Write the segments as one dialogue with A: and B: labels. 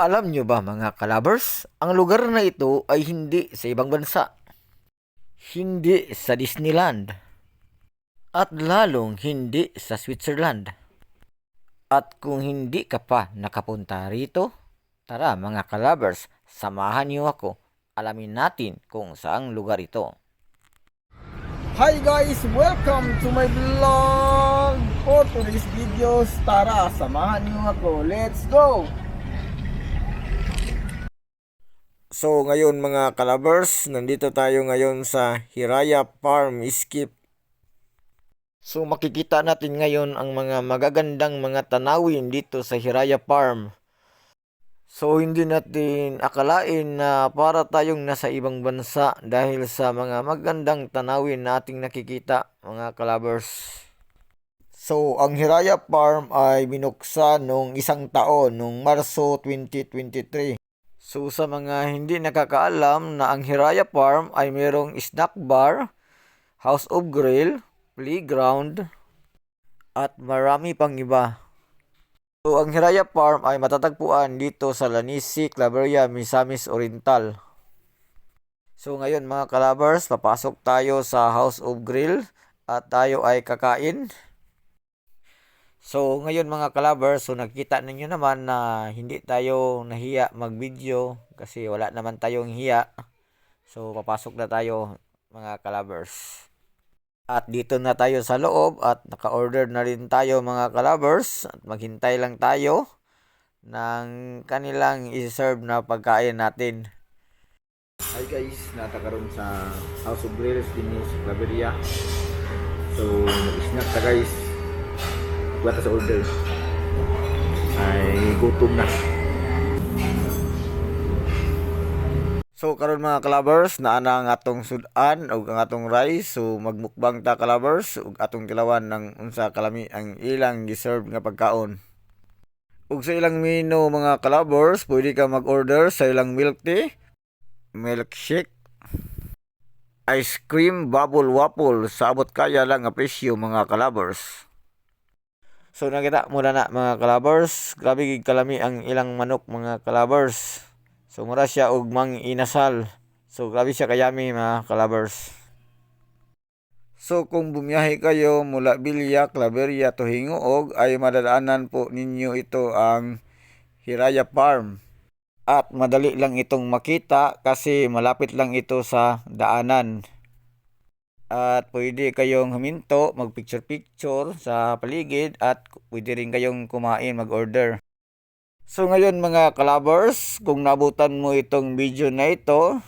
A: Alam nyo ba mga kalabers, ang lugar na ito ay hindi sa ibang bansa. Hindi sa Disneyland. At lalong hindi sa Switzerland. At kung hindi ka pa nakapunta rito, tara mga kalabers, samahan niyo ako. Alamin natin kung saang lugar ito.
B: Hi guys! Welcome to my vlog! For today's video, tara, samahan niyo ako. Let's go! So ngayon mga kalabers, nandito tayo ngayon sa Hiraya Farm Skip.
A: So makikita natin ngayon ang mga magagandang mga tanawin dito sa Hiraya Farm. So hindi natin akalain na para tayong nasa ibang bansa dahil sa mga magandang tanawin na ating nakikita mga kalabers.
B: So ang Hiraya Farm ay binuksan noong isang taon, noong Marso 2023.
A: So sa mga hindi nakakaalam na ang Hiraya Farm ay mayroong snack bar, house of grill, playground, at marami pang iba. So ang Hiraya Farm ay matatagpuan dito sa Lanisi, Claveria, Misamis Oriental. So ngayon mga kalabers, papasok tayo sa House of Grill at tayo ay kakain. So ngayon mga kalabers, so nakita ninyo naman na hindi tayo nahiya mag-video kasi wala naman tayong hiya. So papasok na tayo mga kalabers. At dito na tayo sa loob at naka-order na rin tayo mga kalabers at maghintay lang tayo ng kanilang i-serve na pagkain natin.
B: Hi guys, natakaroon sa House of Grills din sa Claveria. So, mag-snack ta guys. Wala sa order. Ay, gutom na.
A: So karon mga kalabers, naa na ang atong sudan ug ang atong rice. So magmukbang ta kalabers ug atong tilawan ng unsa kalami ang ilang deserve nga pagkaon. Ug sa ilang menu mga kalabers, pwede ka mag-order sa ilang milk tea, milkshake, ice cream, bubble waffle sa abot kaya lang nga presyo mga kalabers. So nakita mo na mga kalabers, grabe gid kalami ang ilang manok mga kalabers. So mura siya og mang inasal. So grabe siya kayami mga kalabers.
B: So kung bumiyahe kayo mula Bilya, Claveria to Hinguog ay madadaanan po ninyo ito ang Hiraya Farm.
A: At madali lang itong makita kasi malapit lang ito sa daanan. At pwede kayong huminto, mag-picture-picture sa paligid at pwede rin kayong kumain, mag-order. So ngayon mga kalabers, kung nabutan mo itong video na ito,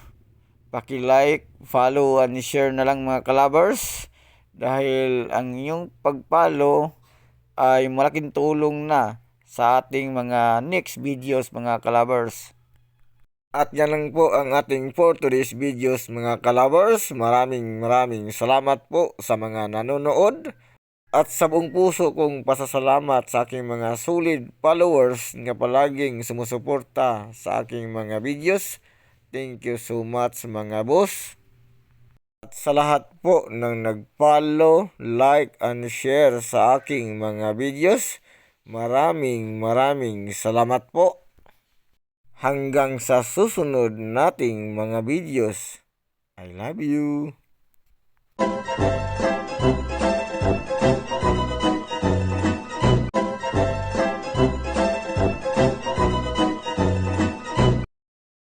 A: paki-like, follow, and share na lang mga kalabers. Dahil ang inyong pag-follow ay malaking tulong na sa ating mga next videos mga kalabers.
B: At yan lang po ang ating for today's videos mga kalabers. Maraming maraming salamat po sa mga nanonood. At sa buong puso kong pasasalamat sa aking mga solid followers nga palaging sumusuporta sa aking mga videos. Thank you so much mga boss. At sa lahat po ng nag-follow, like, and share sa aking mga videos, maraming maraming salamat po. Hanggang sa susunod nating mga videos. I love you.